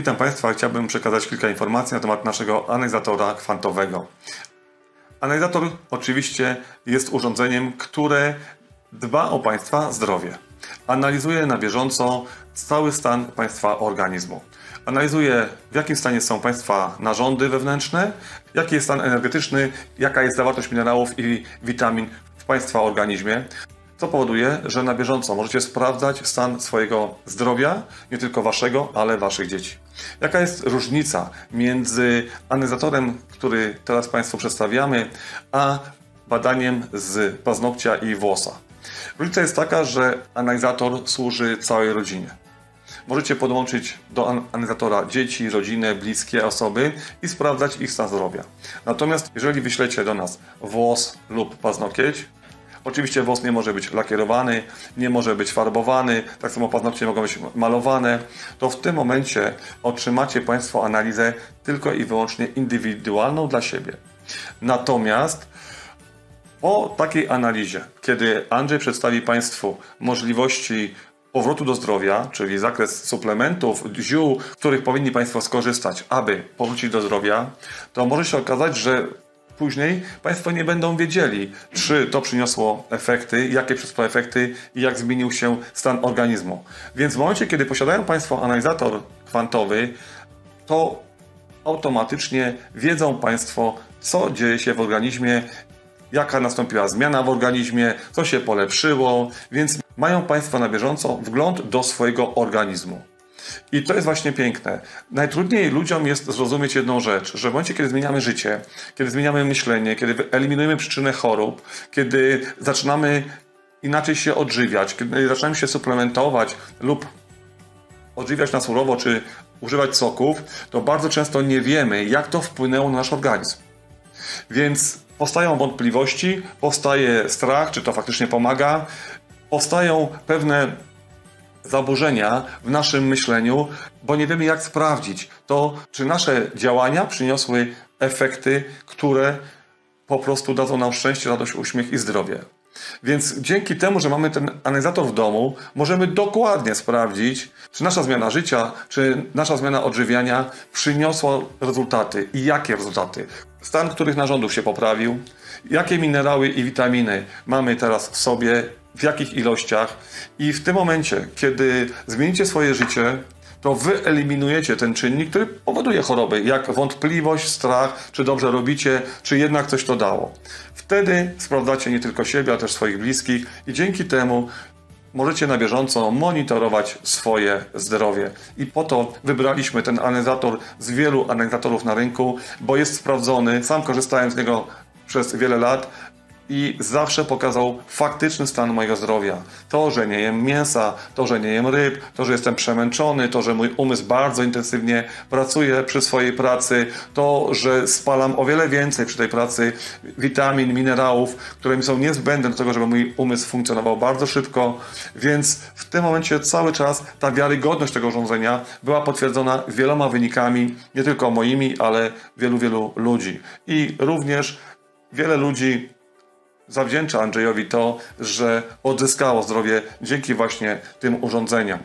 Witam Państwa. Chciałbym przekazać kilka informacji na temat naszego analizatora kwantowego. Analizator oczywiście jest urządzeniem, które dba o Państwa zdrowie. Analizuje na bieżąco cały stan Państwa organizmu. Analizuje, w jakim stanie są Państwa narządy wewnętrzne, jaki jest stan energetyczny, jaka jest zawartość minerałów i witamin w Państwa organizmie co powoduje, że na bieżąco możecie sprawdzać stan swojego zdrowia, nie tylko waszego, ale waszych dzieci. Jaka jest różnica między analizatorem, który teraz Państwu przedstawiamy, a badaniem z paznokcia i włosa? Różnica jest taka, że analizator służy całej rodzinie. Możecie podłączyć do an- analizatora dzieci, rodzinę, bliskie osoby i sprawdzać ich stan zdrowia. Natomiast jeżeli wyślecie do nas włos lub paznokieć, Oczywiście włos nie może być lakierowany, nie może być farbowany, tak samo paznokcie mogą być malowane. To w tym momencie otrzymacie Państwo analizę tylko i wyłącznie indywidualną dla siebie. Natomiast po takiej analizie, kiedy Andrzej przedstawi Państwu możliwości powrotu do zdrowia, czyli zakres suplementów, ziół, których powinni Państwo skorzystać, aby powrócić do zdrowia, to może się okazać, że później Państwo nie będą wiedzieli, czy to przyniosło efekty, jakie przyniosło efekty i jak zmienił się stan organizmu. Więc w momencie, kiedy posiadają Państwo analizator kwantowy, to automatycznie wiedzą Państwo, co dzieje się w organizmie, jaka nastąpiła zmiana w organizmie, co się polepszyło, więc mają Państwo na bieżąco wgląd do swojego organizmu. I to jest właśnie piękne. Najtrudniej ludziom jest zrozumieć jedną rzecz, że w momencie, kiedy zmieniamy życie, kiedy zmieniamy myślenie, kiedy eliminujemy przyczynę chorób, kiedy zaczynamy inaczej się odżywiać, kiedy zaczynamy się suplementować lub odżywiać na surowo, czy używać soków, to bardzo często nie wiemy, jak to wpłynęło na nasz organizm. Więc powstają wątpliwości, powstaje strach, czy to faktycznie pomaga, powstają pewne zaburzenia w naszym myśleniu, bo nie wiemy, jak sprawdzić to, czy nasze działania przyniosły efekty, które po prostu dadzą nam szczęście, radość, uśmiech i zdrowie. Więc dzięki temu, że mamy ten analizator w domu, możemy dokładnie sprawdzić, czy nasza zmiana życia, czy nasza zmiana odżywiania przyniosła rezultaty i jakie rezultaty. Stan których narządów się poprawił, jakie minerały i witaminy mamy teraz w sobie, w jakich ilościach. I w tym momencie, kiedy zmienicie swoje życie, to wy eliminujecie ten czynnik, który powoduje choroby, jak wątpliwość, strach, czy dobrze robicie, czy jednak coś to dało. Wtedy sprawdzacie nie tylko siebie, ale też swoich bliskich i dzięki temu możecie na bieżąco monitorować swoje zdrowie. I po to wybraliśmy ten analizator z wielu analizatorów na rynku, bo jest sprawdzony. Sam korzystałem z niego przez wiele lat i zawsze pokazał faktyczny stan mojego zdrowia. To, że nie jem mięsa, to, że nie jem ryb, to, że jestem przemęczony, to, że mój umysł bardzo intensywnie pracuje przy swojej pracy, to, że spalam o wiele więcej przy tej pracy witamin, minerałów, które mi są niezbędne do tego, żeby mój umysł funkcjonował bardzo szybko. Więc w tym momencie cały czas ta wiarygodność tego urządzenia była potwierdzona wieloma wynikami, nie tylko moimi, ale wielu, wielu ludzi. I również wiele ludzi zawdzięcza Andrzejowi to, że odzyskało zdrowie dzięki właśnie tym urządzeniom.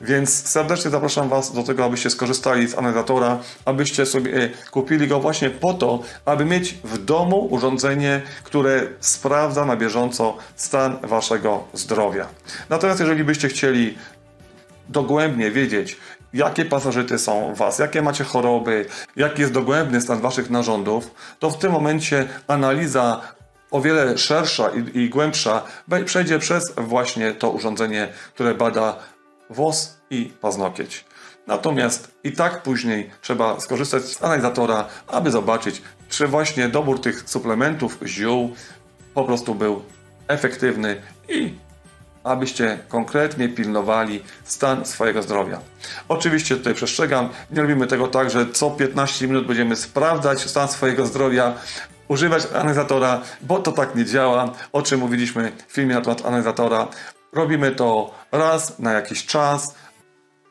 Więc serdecznie zapraszam Was do tego, abyście skorzystali z analizatora, abyście sobie kupili go właśnie po to, aby mieć w domu urządzenie, które sprawdza na bieżąco stan Waszego zdrowia. Natomiast jeżeli byście chcieli dogłębnie wiedzieć, jakie pasożyty są w Was, jakie macie choroby, jaki jest dogłębny stan Waszych narządów, to w tym momencie analiza o wiele szersza i, i głębsza przejdzie przez właśnie to urządzenie, które bada włos i paznokieć. Natomiast i tak później trzeba skorzystać z analizatora, aby zobaczyć, czy właśnie dobór tych suplementów, ziół po prostu był efektywny i abyście konkretnie pilnowali stan swojego zdrowia. Oczywiście tutaj przestrzegam, nie robimy tego tak, że co 15 minut będziemy sprawdzać stan swojego zdrowia, używać analizatora, bo to tak nie działa, o czym mówiliśmy w filmie na temat analizatora. Robimy to raz na jakiś czas,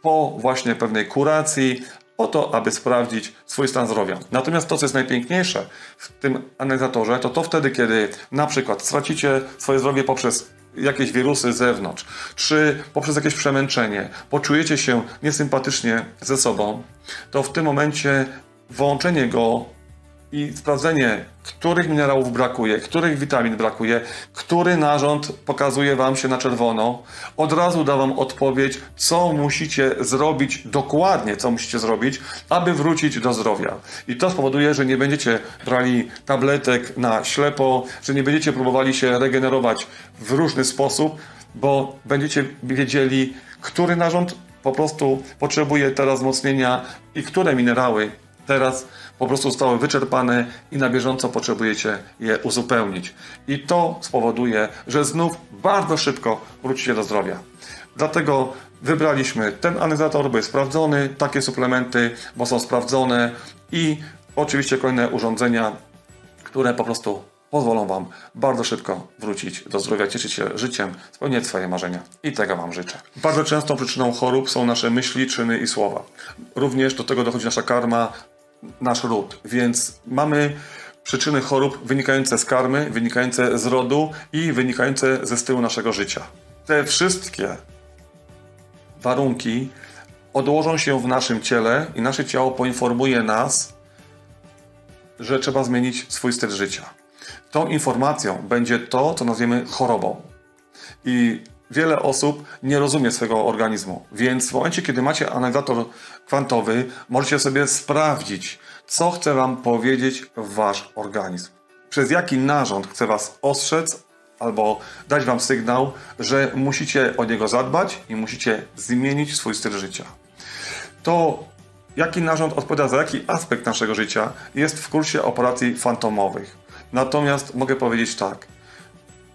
po właśnie pewnej kuracji, po to, aby sprawdzić swój stan zdrowia. Natomiast to, co jest najpiękniejsze w tym analizatorze, to to wtedy, kiedy na przykład stracicie swoje zdrowie poprzez jakieś wirusy z zewnątrz, czy poprzez jakieś przemęczenie poczujecie się niesympatycznie ze sobą, to w tym momencie włączenie go i sprawdzenie, których minerałów brakuje, których witamin brakuje, który narząd pokazuje Wam się na czerwono, od razu da Wam odpowiedź, co musicie zrobić dokładnie, co musicie zrobić, aby wrócić do zdrowia. I to spowoduje, że nie będziecie brali tabletek na ślepo, że nie będziecie próbowali się regenerować w różny sposób, bo będziecie wiedzieli, który narząd po prostu potrzebuje teraz wzmocnienia i które minerały teraz po prostu zostały wyczerpane i na bieżąco potrzebujecie je uzupełnić. I to spowoduje, że znów bardzo szybko wrócicie do zdrowia. Dlatego wybraliśmy ten analizator, bo jest sprawdzony, takie suplementy, bo są sprawdzone i oczywiście kolejne urządzenia, które po prostu pozwolą Wam bardzo szybko wrócić do zdrowia, cieszyć się życiem, spełniać swoje marzenia. I tego Wam życzę. Bardzo częstą przyczyną chorób są nasze myśli, czyny i słowa. Również do tego dochodzi nasza karma, nasz ród. Więc mamy przyczyny chorób wynikające z karmy, wynikające z rodu i wynikające ze stylu naszego życia. Te wszystkie warunki odłożą się w naszym ciele i nasze ciało poinformuje nas, że trzeba zmienić swój styl życia. Tą informacją będzie to, co nazwiemy chorobą. I wiele osób nie rozumie swojego organizmu, więc w momencie, kiedy macie analizator kwantowy, możecie sobie sprawdzić, co chce Wam powiedzieć Wasz organizm. Przez jaki narząd chce Was ostrzec albo dać Wam sygnał, że musicie o niego zadbać i musicie zmienić swój styl życia. To jaki narząd odpowiada za jaki aspekt naszego życia jest w kursie operacji fantomowych. Natomiast mogę powiedzieć tak,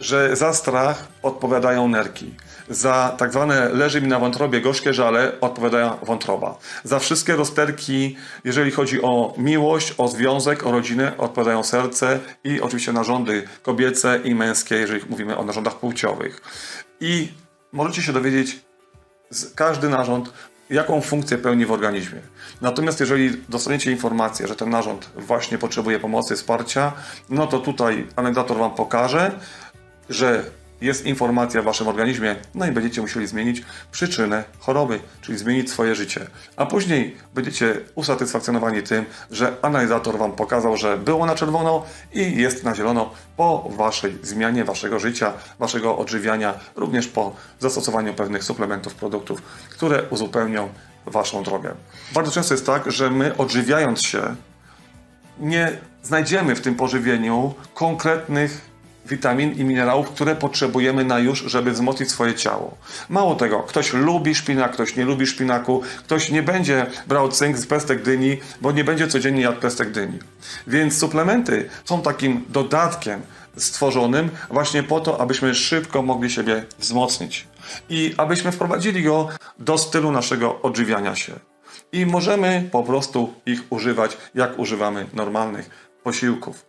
że za strach odpowiadają nerki. Za tak zwane leży mi na wątrobie gorzkie żale odpowiadają wątroba. Za wszystkie rozterki, jeżeli chodzi o miłość, o związek, o rodzinę, odpowiadają serce i oczywiście narządy kobiece i męskie, jeżeli mówimy o narządach płciowych. I możecie się dowiedzieć, każdy narząd, jaką funkcję pełni w organizmie. Natomiast jeżeli dostaniecie informację, że ten narząd właśnie potrzebuje pomocy, wsparcia, no to tutaj anegdator Wam pokaże, że jest informacja w Waszym organizmie, no i będziecie musieli zmienić przyczynę choroby, czyli zmienić swoje życie. A później będziecie usatysfakcjonowani tym, że analizator Wam pokazał, że było na czerwono i jest na zielono po Waszej zmianie Waszego życia, Waszego odżywiania, również po zastosowaniu pewnych suplementów, produktów, które uzupełnią Waszą drogę. Bardzo często jest tak, że my odżywiając się, nie znajdziemy w tym pożywieniu konkretnych witamin i minerałów, które potrzebujemy na już, żeby wzmocnić swoje ciało. Mało tego, ktoś lubi szpinak, ktoś nie lubi szpinaku, ktoś nie będzie brał cynk z pestek dyni, bo nie będzie codziennie jadł pestek dyni. Więc suplementy są takim dodatkiem stworzonym właśnie po to, abyśmy szybko mogli siebie wzmocnić i abyśmy wprowadzili go do stylu naszego odżywiania się i możemy po prostu ich używać, jak używamy normalnych posiłków.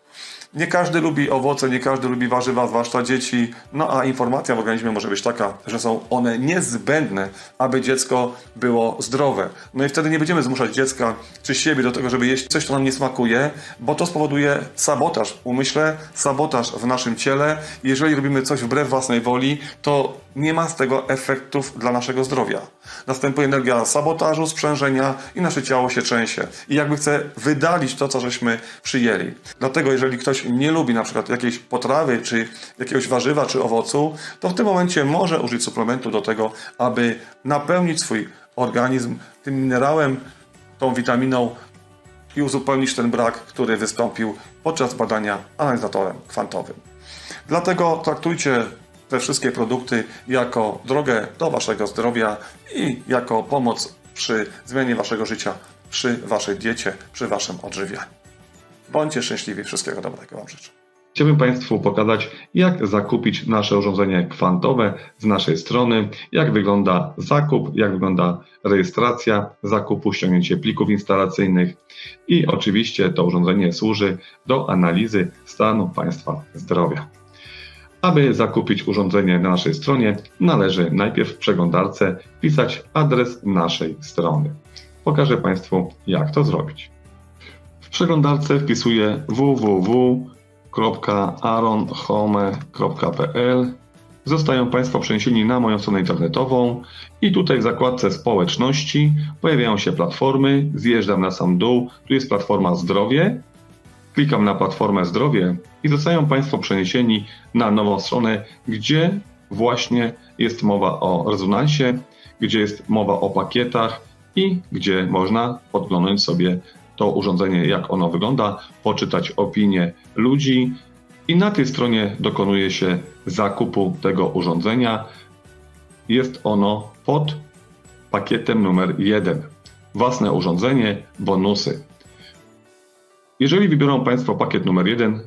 Nie każdy lubi owoce, nie każdy lubi warzywa, zwłaszcza dzieci. No a informacja w organizmie może być taka, że są one niezbędne, aby dziecko było zdrowe. No i wtedy nie będziemy zmuszać dziecka czy siebie do tego, żeby jeść coś, co nam nie smakuje, bo to spowoduje sabotaż w umyśle, sabotaż w naszym ciele. Jeżeli robimy coś wbrew własnej woli, to nie ma z tego efektów dla naszego zdrowia. Następuje energia sabotażu, sprzężenia i nasze ciało się trzęsie. I jakby chce wydalić to, co żeśmy przyjęli. Dlatego jeżeli ktoś nie lubi na przykład jakiejś potrawy, czy jakiegoś warzywa, czy owocu, to w tym momencie może użyć suplementu do tego, aby napełnić swój organizm tym minerałem, tą witaminą i uzupełnić ten brak, który wystąpił podczas badania analizatorem kwantowym. Dlatego traktujcie te wszystkie produkty jako drogę do waszego zdrowia i jako pomoc przy zmianie waszego życia, przy waszej diecie, przy waszym odżywianiu. Bądźcie szczęśliwi, wszystkiego dobrego wam życzę. Chciałbym Państwu pokazać, jak zakupić nasze urządzenie kwantowe z naszej strony, jak wygląda zakup, jak wygląda rejestracja zakupu, ściągnięcie plików instalacyjnych i oczywiście to urządzenie służy do analizy stanu Państwa zdrowia. Aby zakupić urządzenie na naszej stronie, należy najpierw w przeglądarce wpisać adres naszej strony. Pokażę Państwu, jak to zrobić. Przeglądarce wpisuję www www.aronhome.pl zostają Państwo przeniesieni na moją stronę internetową i tutaj w zakładce społeczności pojawiają się platformy, zjeżdżam na sam dół, tu jest platforma zdrowie, klikam na platformę zdrowie i zostają Państwo przeniesieni na nową stronę, gdzie właśnie jest mowa o rezonansie, gdzie jest mowa o pakietach i gdzie można podglądnąć sobie to urządzenie, jak ono wygląda, poczytać opinie ludzi i na tej stronie dokonuje się zakupu tego urządzenia. Jest ono pod pakietem numer 1. Własne urządzenie, bonusy. Jeżeli wybiorą Państwo pakiet numer 1,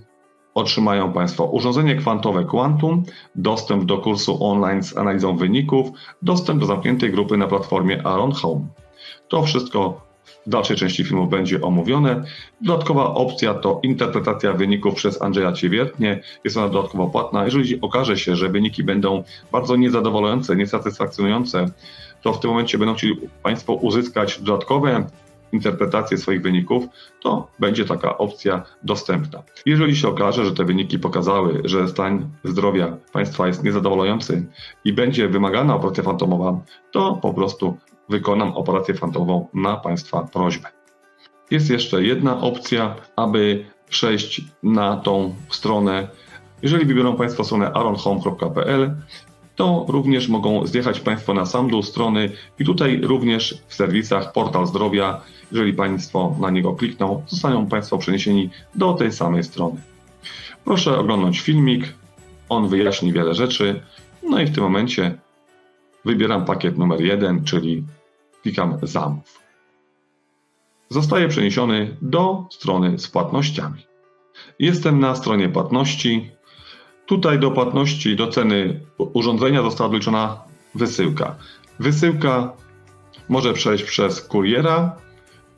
otrzymają Państwo urządzenie kwantowe Quantum, dostęp do kursu online z analizą wyników, dostęp do zamkniętej grupy na platformie Aaron Home. To wszystko w dalszej części filmu będzie omówione. Dodatkowa opcja to interpretacja wyników przez Andrzeja Ciewiertnie. Jest ona dodatkowo płatna. Jeżeli okaże się, że wyniki będą bardzo niezadowalające, niesatysfakcjonujące, to w tym momencie będą chcieli Państwo uzyskać dodatkowe interpretację swoich wyników, to będzie taka opcja dostępna. Jeżeli się okaże, że te wyniki pokazały, że stan zdrowia Państwa jest niezadowalający i będzie wymagana operacja fantomowa, to po prostu wykonam operację fantomową na Państwa prośbę. Jest jeszcze jedna opcja, aby przejść na tą stronę. Jeżeli wybiorą Państwo stronę aronhome.pl, to również mogą zjechać Państwo na sam dół strony i tutaj również w serwisach Portal Zdrowia, jeżeli Państwo na niego klikną, zostaną Państwo przeniesieni do tej samej strony. Proszę oglądać filmik, on wyjaśni wiele rzeczy. No i w tym momencie wybieram pakiet numer 1, czyli klikam zamów. Zostaję przeniesiony do strony z płatnościami. Jestem na stronie płatności. Tutaj do płatności, do ceny urządzenia została doliczona wysyłka. Wysyłka może przejść przez kuriera,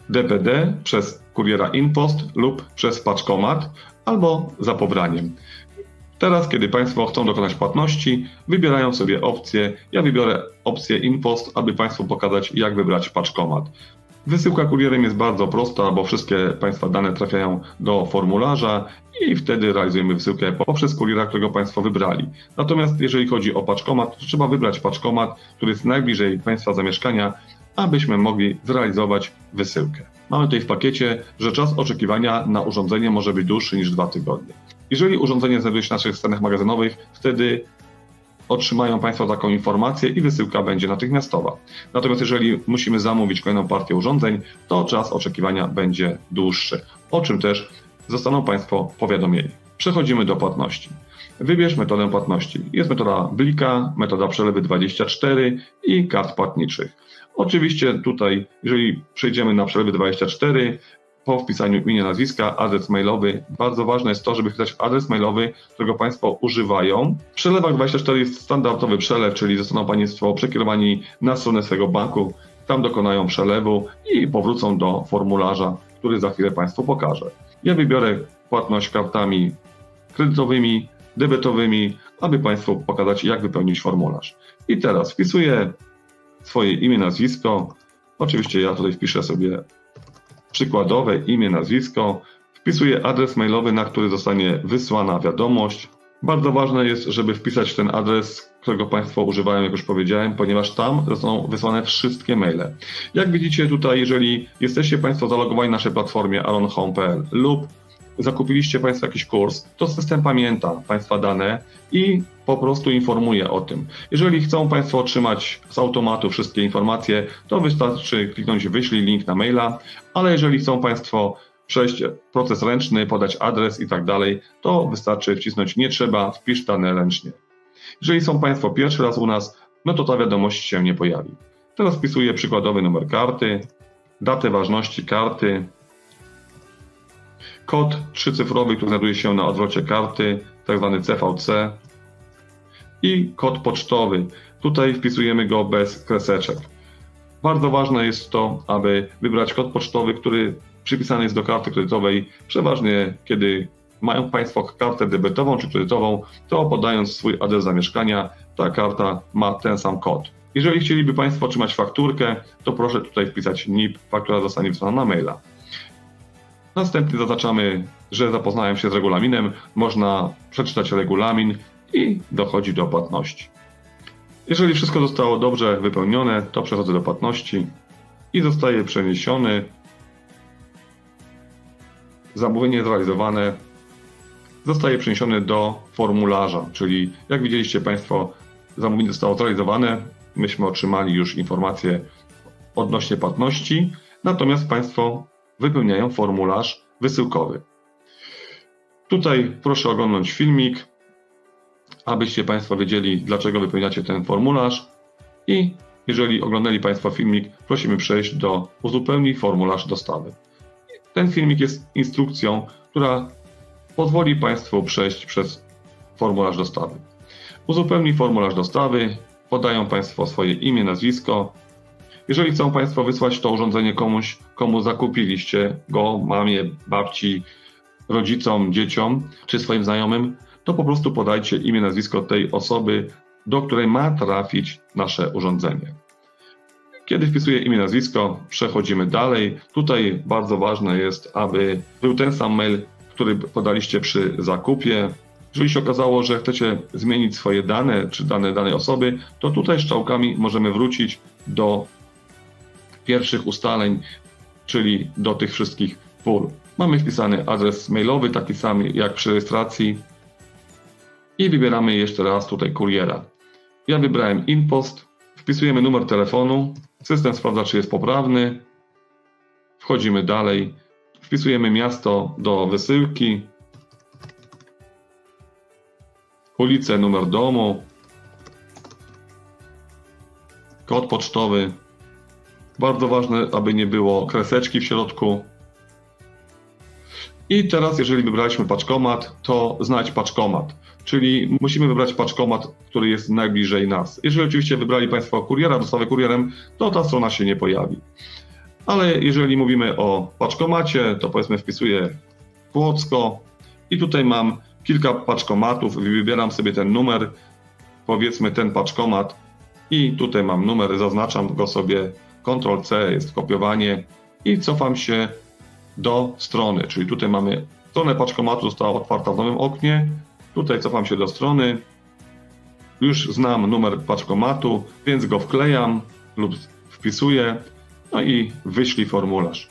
DPD, przez kuriera InPost lub przez paczkomat albo za pobraniem. Teraz, kiedy Państwo chcą dokonać płatności, wybierają sobie opcję. Ja wybiorę opcję InPost, aby Państwu pokazać, jak wybrać paczkomat. Wysyłka kurierem jest bardzo prosta, bo wszystkie Państwa dane trafiają do formularza i wtedy realizujemy wysyłkę poprzez kuriera, którego Państwo wybrali. Natomiast jeżeli chodzi o paczkomat, to trzeba wybrać paczkomat, który jest najbliżej Państwa zamieszkania, abyśmy mogli zrealizować wysyłkę. Mamy tutaj w pakiecie, że czas oczekiwania na urządzenie może być dłuższy niż dwa tygodnie. Jeżeli urządzenie znajduje się w naszych stronach magazynowych, wtedy otrzymają Państwo taką informację i wysyłka będzie natychmiastowa. Natomiast jeżeli musimy zamówić kolejną partię urządzeń, to czas oczekiwania będzie dłuższy, o czym też zostaną Państwo powiadomieni. Przechodzimy do płatności. Wybierz metodę płatności. Jest metoda Blika, metoda przelewy 24 i kart płatniczych. Oczywiście tutaj, jeżeli przejdziemy na przelewy 24, po wpisaniu imienia, nazwiska, adres mailowy. Bardzo ważne jest to, żeby wpisać adres mailowy, którego Państwo używają. W przelewach 24 jest standardowy przelew, czyli zostaną Państwo przekierowani na stronę swojego banku, tam dokonają przelewu i powrócą do formularza, który za chwilę Państwu pokażę. Ja wybiorę płatność kartami kredytowymi, debetowymi, aby Państwu pokazać, jak wypełnić formularz. I teraz wpisuję swoje imię, nazwisko. Oczywiście ja tutaj wpiszę sobie przykładowe imię, nazwisko, wpisuję adres mailowy, na który zostanie wysłana wiadomość. Bardzo ważne jest, żeby wpisać ten adres, którego Państwo używają, jak już powiedziałem, ponieważ tam zostaną wysłane wszystkie maile. Jak widzicie tutaj, jeżeli jesteście Państwo zalogowani na naszej platformie aronhome.pl lub zakupiliście Państwo jakiś kurs, to system pamięta Państwa dane i po prostu informuje o tym. Jeżeli chcą Państwo otrzymać z automatu wszystkie informacje, to wystarczy kliknąć wyślij link na maila, ale jeżeli chcą Państwo przejść proces ręczny, podać adres i tak dalej, to wystarczy wcisnąć nie trzeba, wpisz dane ręcznie. Jeżeli są Państwo pierwszy raz u nas, no to ta wiadomość się nie pojawi. Teraz wpisuję przykładowy numer karty, datę ważności karty, kod trzycyfrowy, który znajduje się na odwrocie karty, tak zwany CVC i kod pocztowy. Tutaj wpisujemy go bez kreseczek. Bardzo ważne jest to, aby wybrać kod pocztowy, który przypisany jest do karty kredytowej. Przeważnie, kiedy mają Państwo kartę debetową czy kredytową, to podając swój adres zamieszkania, ta karta ma ten sam kod. Jeżeli chcieliby Państwo otrzymać fakturkę, to proszę tutaj wpisać NIP, faktura zostanie wysłana na maila. Następnie zaznaczamy, że zapoznałem się z regulaminem. Można przeczytać regulamin i dochodzi do płatności. Jeżeli wszystko zostało dobrze wypełnione, to przechodzę do płatności i zostaje przeniesiony. Zamówienie zrealizowane zostaje przeniesiony do formularza, czyli jak widzieliście Państwo, zamówienie zostało zrealizowane, myśmy otrzymali już informację odnośnie płatności, natomiast Państwo wypełniają formularz wysyłkowy. Tutaj proszę oglądać filmik, abyście Państwo wiedzieli, dlaczego wypełniacie ten formularz i jeżeli oglądali Państwo filmik, prosimy przejść do uzupełnij formularz dostawy. Ten filmik jest instrukcją, która pozwoli Państwu przejść przez formularz dostawy. Uzupełnij formularz dostawy, podają Państwo swoje imię, nazwisko. Jeżeli chcą Państwo wysłać to urządzenie komuś, komu zakupiliście go, mamie, babci, rodzicom, dzieciom czy swoim znajomym, to po prostu podajcie imię, nazwisko tej osoby, do której ma trafić nasze urządzenie. Kiedy wpisuję imię, nazwisko, przechodzimy dalej. Tutaj bardzo ważne jest, aby był ten sam mail, który podaliście przy zakupie. Jeżeli się okazało, że chcecie zmienić swoje dane czy dane danej osoby, to tutaj strzałkami możemy wrócić do pierwszych ustaleń, czyli do tych wszystkich pól. Mamy wpisany adres mailowy, taki sam jak przy rejestracji. I wybieramy jeszcze raz tutaj kuriera. Ja wybrałem InPost, wpisujemy numer telefonu, system sprawdza, czy jest poprawny, wchodzimy dalej, wpisujemy miasto do wysyłki, ulicę, numer domu, kod pocztowy. Bardzo ważne, aby nie było kreseczki w środku. I teraz, jeżeli wybraliśmy paczkomat, to znajdź paczkomat. Czyli musimy wybrać paczkomat, który jest najbliżej nas. Jeżeli oczywiście wybrali Państwo kuriera, dostawę kurierem, to ta strona się nie pojawi. Ale jeżeli mówimy o paczkomacie, to powiedzmy wpisuję Płocko i tutaj mam kilka paczkomatów, wybieram sobie ten numer, powiedzmy ten paczkomat i tutaj mam numer, zaznaczam go sobie, Ctrl C jest kopiowanie i cofam się do strony, czyli tutaj mamy stronę paczkomatu została otwarta w nowym oknie, tutaj cofam się do strony, już znam numer paczkomatu, więc go wklejam lub wpisuję, no i wyślij formularz.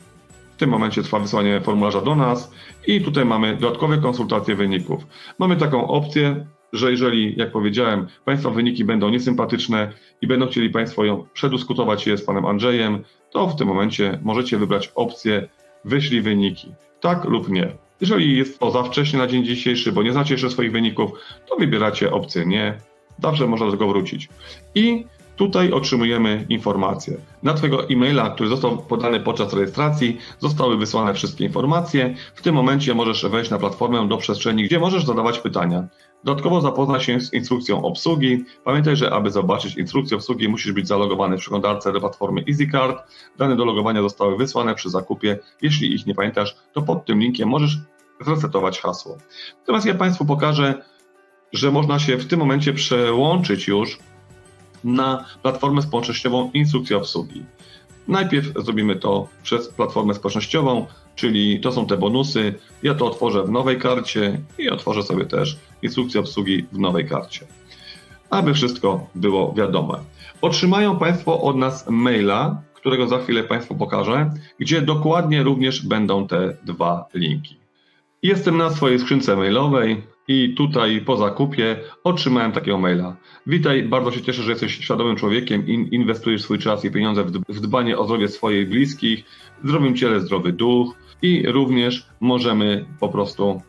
W tym momencie trwa wysłanie formularza do nas i tutaj mamy dodatkowe konsultacje wyników. Mamy taką opcję, że jeżeli, jak powiedziałem, Państwa wyniki będą niesympatyczne i będą chcieli Państwo ją przedyskutować je z Panem Andrzejem, to w tym momencie możecie wybrać opcję wyślij wyniki, tak lub nie. Jeżeli jest to za wcześnie na dzień dzisiejszy, bo nie znacie jeszcze swoich wyników, to wybieracie opcję nie. Zawsze można do tego wrócić. I tutaj otrzymujemy informację. Na Twojego e-maila, który został podany podczas rejestracji, zostały wysłane wszystkie informacje. W tym momencie możesz wejść na platformę do przestrzeni, gdzie możesz zadawać pytania. Dodatkowo zapoznaj się z instrukcją obsługi. Pamiętaj, że aby zobaczyć instrukcję obsługi, musisz być zalogowany w przeglądarce do platformy EasyCard. Dane do logowania zostały wysłane przy zakupie. Jeśli ich nie pamiętasz, to pod tym linkiem możesz zresetować hasło. Natomiast ja Państwu pokażę, że można się w tym momencie przełączyć już na platformę społecznościową instrukcja obsługi. Najpierw zrobimy to przez platformę społecznościową, czyli to są te bonusy. Ja to otworzę w nowej karcie i otworzę sobie też instrukcję obsługi w nowej karcie. Aby wszystko było wiadome. Otrzymają Państwo od nas maila, którego za chwilę Państwu pokażę, gdzie dokładnie również będą te dwa linki. Jestem na swojej skrzynce mailowej i tutaj po zakupie otrzymałem takiego maila. Witaj, bardzo się cieszę, że jesteś świadomym człowiekiem i inwestujesz swój czas i pieniądze w dbanie o zdrowie swoich bliskich, zdrowym ciele, zdrowy duch i również możemy po prostu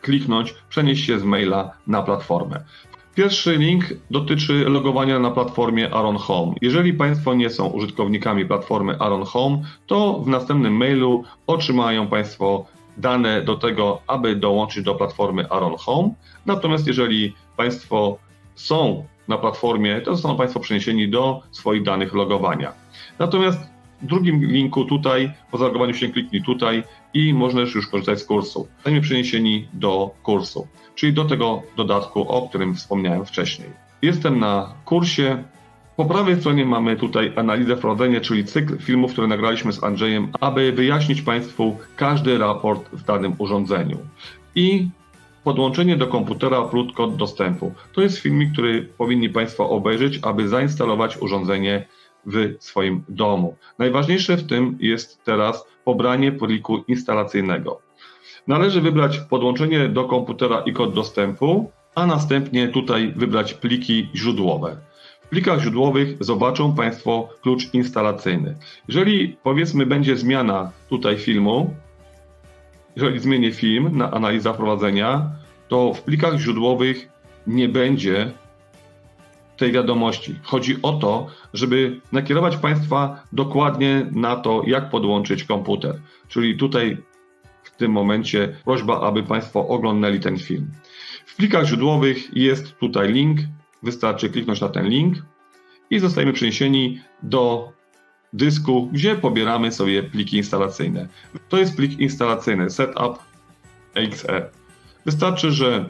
kliknąć, przenieść się z maila na platformę. Pierwszy link dotyczy logowania na platformie Aron Home. Jeżeli Państwo nie są użytkownikami platformy Aron Home, to w następnym mailu otrzymają Państwo dane do tego, aby dołączyć do platformy Aron Home. Natomiast jeżeli Państwo są na platformie, to zostaną Państwo przeniesieni do swoich danych logowania. Natomiast w drugim linku tutaj, po zalogowaniu się kliknij tutaj i możesz już korzystać z kursu. Zostaniemy przeniesieni do kursu, czyli do tego dodatku, o którym wspomniałem wcześniej. Jestem na kursie. Po prawej stronie mamy tutaj analizę wprowadzenie, czyli cykl filmów, które nagraliśmy z Andrzejem, aby wyjaśnić Państwu każdy raport w danym urządzeniu. I Podłączenie do komputera plus kod dostępu. To jest filmik, który powinni Państwo obejrzeć, aby zainstalować urządzenie w swoim domu. Najważniejsze w tym jest teraz pobranie pliku instalacyjnego. Należy wybrać podłączenie do komputera i kod dostępu, a następnie tutaj wybrać pliki źródłowe. W plikach źródłowych zobaczą Państwo klucz instalacyjny. Jeżeli powiedzmy będzie zmiana tutaj filmu, jeżeli zmienię film na analiza wprowadzenia, to w plikach źródłowych nie będzie tej wiadomości. Chodzi o to, żeby nakierować Państwa dokładnie na to, jak podłączyć komputer. Czyli tutaj w tym momencie prośba, aby Państwo oglądali ten film. W plikach źródłowych jest tutaj link, wystarczy kliknąć na ten link i zostajemy przeniesieni do dysku, gdzie pobieramy sobie pliki instalacyjne. To jest plik instalacyjny setup exe. Wystarczy, że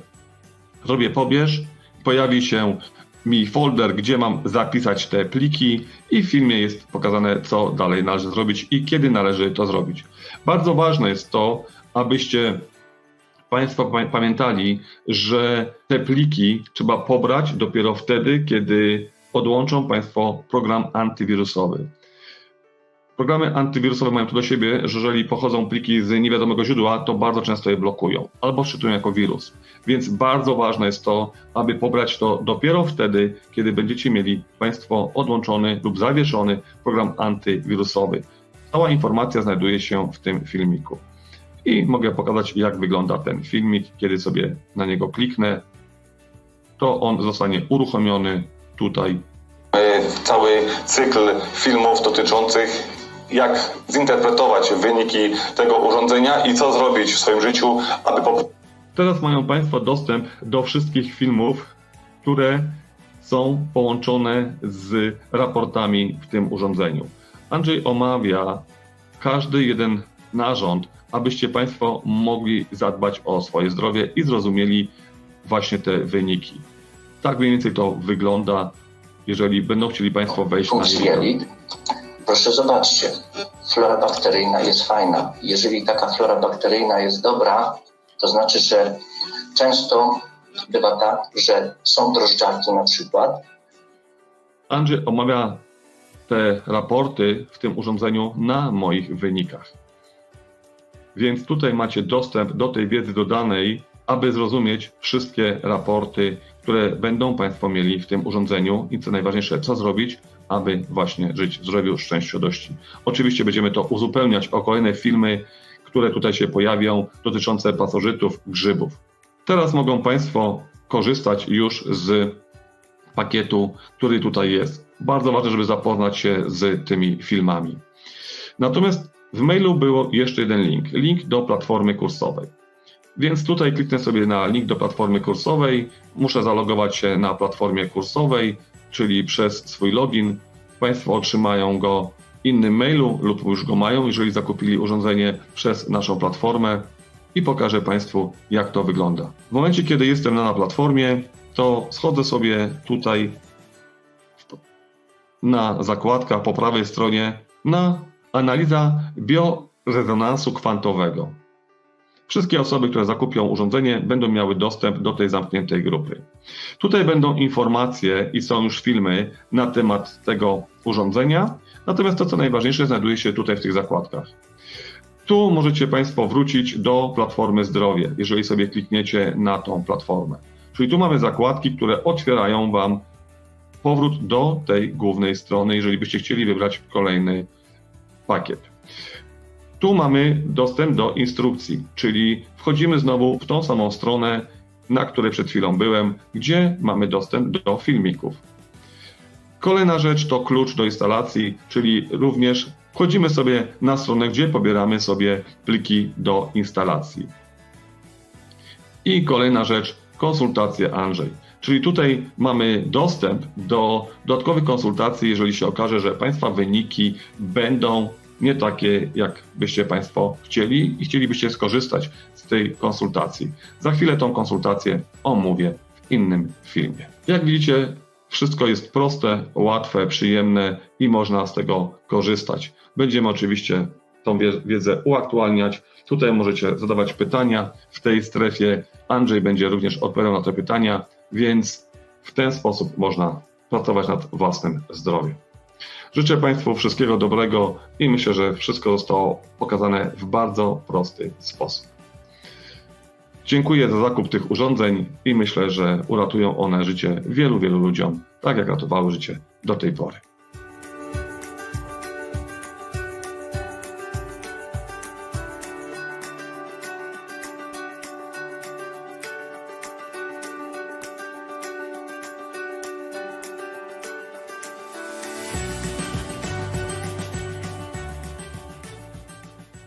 zrobię pobierz, pojawi się mi folder, gdzie mam zapisać te pliki i w filmie jest pokazane, co dalej należy zrobić i kiedy należy to zrobić. Bardzo ważne jest to, abyście Państwo pa- pamiętali, że te pliki trzeba pobrać dopiero wtedy, kiedy podłączą Państwo program antywirusowy. Programy antywirusowe mają to do siebie, że jeżeli pochodzą pliki z niewiadomego źródła, to bardzo często je blokują albo szczytują jako wirus. Więc bardzo ważne jest to, aby pobrać to dopiero wtedy, kiedy będziecie mieli Państwo odłączony lub zawieszony program antywirusowy. Cała informacja znajduje się w tym filmiku. I mogę pokazać, jak wygląda ten filmik. Kiedy sobie na niego kliknę, to on zostanie uruchomiony tutaj cały cykl filmów dotyczących jak zinterpretować wyniki tego urządzenia i co zrobić w swoim życiu, aby po Teraz mają Państwo dostęp do wszystkich filmów, które są połączone z raportami w tym urządzeniu. Andrzej omawia każdy jeden narząd, abyście Państwo mogli zadbać o swoje zdrowie i zrozumieli właśnie te wyniki. Tak mniej więcej to wygląda, jeżeli będą chcieli Państwo wejść na jelit. Proszę zobaczcie, flora bakteryjna jest fajna. Jeżeli taka flora bakteryjna jest dobra, to znaczy, że często bywa tak, że są drożdżaki na przykład, Andrzej omawia te raporty w tym urządzeniu na moich wynikach. Więc tutaj macie dostęp do tej wiedzy dodanej, aby zrozumieć wszystkie raporty, które będą Państwo mieli w tym urządzeniu i co najważniejsze, co zrobić, aby właśnie żyć w zdrowiu, szczęściu, radości. Oczywiście będziemy to uzupełniać o kolejne filmy, które tutaj się pojawią, dotyczące pasożytów, grzybów. Teraz mogą Państwo korzystać już z pakietu, który tutaj jest. Bardzo ważne, żeby zapoznać się z tymi filmami. Natomiast w mailu był jeszcze jeden link, link do platformy kursowej. Więc tutaj kliknę sobie na link do platformy kursowej. Muszę zalogować się na platformie kursowej, czyli przez swój login. Państwo otrzymają go innym mailu lub już go mają, jeżeli zakupili urządzenie przez naszą platformę i pokażę Państwu, jak to wygląda. W momencie, kiedy jestem na platformie, to schodzę sobie tutaj na zakładka po prawej stronie na analiza biorezonansu kwantowego. Wszystkie osoby, które zakupią urządzenie, będą miały dostęp do tej zamkniętej grupy. Tutaj będą informacje i są już filmy na temat tego urządzenia, natomiast to, co najważniejsze, znajduje się tutaj w tych zakładkach. Tu możecie Państwo wrócić do platformy zdrowie, jeżeli sobie klikniecie na tą platformę. Czyli tu mamy zakładki, które otwierają Wam powrót do tej głównej strony, jeżeli byście chcieli wybrać kolejny pakiet. Tu mamy dostęp do instrukcji, czyli wchodzimy znowu w tą samą stronę, na której przed chwilą byłem, gdzie mamy dostęp do filmików. Kolejna rzecz to klucz do instalacji, czyli również wchodzimy sobie na stronę, gdzie pobieramy sobie pliki do instalacji. I kolejna rzecz, konsultacje Andrzej. Czyli tutaj mamy dostęp do dodatkowych konsultacji, jeżeli się okaże, że Państwa wyniki będą nie takie, jak byście Państwo chcieli i chcielibyście skorzystać z tej konsultacji. Za chwilę tą konsultację omówię w innym filmie. Jak widzicie, wszystko jest proste, łatwe, przyjemne i można z tego korzystać. Będziemy oczywiście tą wie- wiedzę uaktualniać. Tutaj możecie zadawać pytania w tej strefie. Andrzej będzie również odpowiadał na te pytania, więc w ten sposób można pracować nad własnym zdrowiem. Życzę Państwu wszystkiego dobrego i myślę, że wszystko zostało pokazane w bardzo prosty sposób. Dziękuję za zakup tych urządzeń i myślę, że uratują one życie wielu, wielu ludziom, tak jak ratowały życie do tej pory.